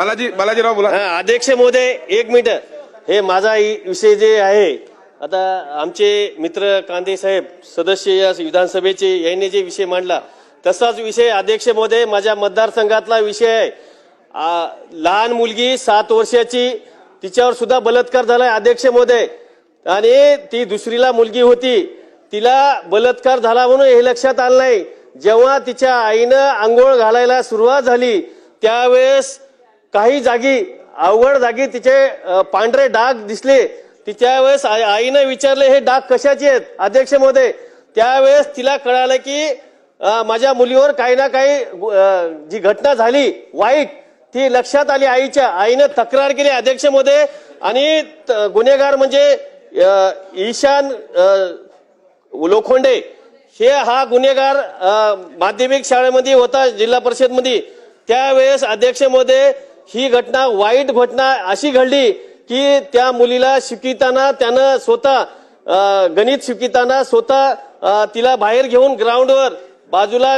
बालाजी बालाजीराव बोला. अध्यक्ष महोदय एक मिनिट. हे माझा विषय जे आहे आता आमचे मित्र कांदे साहेब सदस्य या विधानसभेचे यांनी जे विषय मांडला तसाच विषय अध्यक्ष महोदय माझ्या मतदारसंघातला विषय आहे. लहान मुलगी सात वर्षाची तिच्यावर सुद्धा बलात्कार झालाय अध्यक्ष महोदय. आणि ती दुसरीला मुलगी होती तिला बलात्कार झाला म्हणून हे लक्षात आलं नाही. जेव्हा तिच्या आईनं आंघोळ घालायला सुरुवात झाली त्यावेळेस काही जागी अवघड जागी तिचे पांढरे डाग दिसले. तिच्या वेळेस आई- आईनं विचारले हे डाग कशाचे आहेत? अध्यक्ष महोदय त्यावेळेस तिला कळालं की माझ्या मुलीवर काही ना काही जी घटना झाली वाईट ती लक्षात आली आईच्या. आईनं तक्रार केली अध्यक्ष महोदय आणि त- गुन्हेगार म्हणजे ईशान लोखोंडे लोखंडे. हे हा गुन्हेगार माध्यमिक शाळेमध्ये होता जिल्हा परिषदमध्ये त्यावेळेस अध्यक्ष महोदय ही घटना वाईट घटना अशी घडली की त्या मुलीला शिकिताना त्यानं स्वतः गणित शिकिताना स्वतः तिला बाहेर घेऊन ग्राउंडवर बाजूला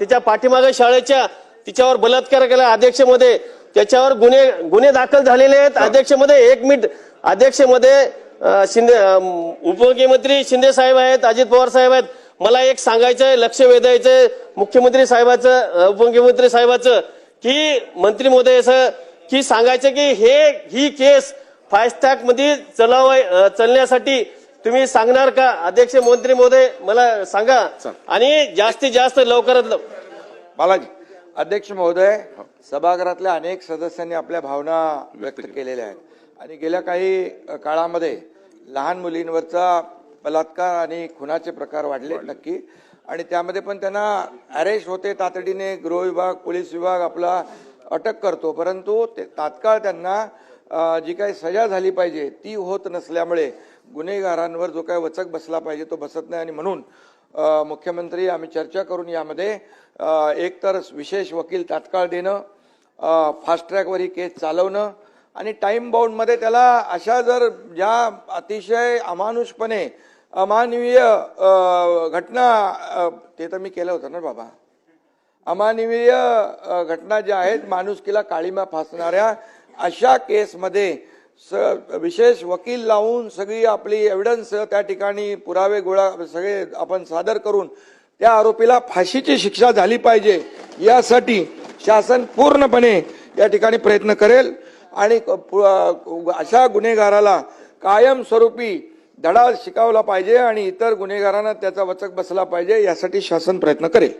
तिच्या पाठीमागे शाळेच्या तिच्यावर बलात्कार केला. अध्यक्षमध्ये त्याच्यावर गुन्हे गुन्हे दाखल झालेले आहेत. अध्यक्षमध्ये एक मिनिट अध्यक्षमध्ये शिंदे उपमुख्यमंत्री शिंदे साहेब आहेत अजित पवार साहेब आहेत. मला एक सांगायचं आहे लक्ष वेधायचं मुख्यमंत्री साहेबाचं उपमुख्यमंत्री साहेबाचं. की मंत्री महोदय असं की सांगायचं की हे ही केस फास्टॅगमध्ये चलाव अ, चलण्यासाठी तुम्ही सांगणार का? अध्यक्ष मंत्री महोदय मला सांगा. आणि जास्तीत जास्त लवकरात लव- बालाजी अध्यक्ष महोदय सभागृहातल्या अनेक सदस्यांनी आपल्या भावना व्यक्त केलेल्या आहेत. आणि गेल्या काही काळामध्ये लहान मुलींवरचा बलात्कार आणि खुनाचे प्रकार वाढले. नक्की. आणि त्यामध्ये पण त्यांना अरेस्ट होते. तातडीने गृह विभाग पोलीस विभाग आपला अटक करतो. परंतु ते तात्काळ त्यांना जी काही सजा झाली पाहिजे ती होत नसल्यामुळे गुन्हेगारांवर जो काही वचक बसला पाहिजे तो बसत नाही. आणि म्हणून मुख्यमंत्री आम्ही चर्चा करून यामध्ये एकतर विशेष वकील तात्काळ देणं फास्ट ट्रॅकवर ही केस चालवणं आणि टाईम बाउंडमध्ये त्याला अशा जर ज्या अतिशय अमानुषपणे अमानवीय घटना ते तर मी केलं होतं ना बाबा. अमानवीय घटना ज्या आहेत माणुसकीला काळीमा फासणाऱ्या अशा केसमध्ये स विशेष वकील लावून सगळी आपली एव्हिडन्स त्या ठिकाणी पुरावे गोळा सगळे आपण सादर करून त्या आरोपीला फाशीची शिक्षा झाली पाहिजे यासाठी शासन पूर्णपणे या ठिकाणी प्रयत्न करेल. आणि पु- अशा गुन्हेगाराला कायमस्वरूपी धडा शिकावला पाहिजे आणि इतर गुन्हेगारांना त्याचा वचक बसला पाहिजे यासाठी शासन प्रयत्न करेल.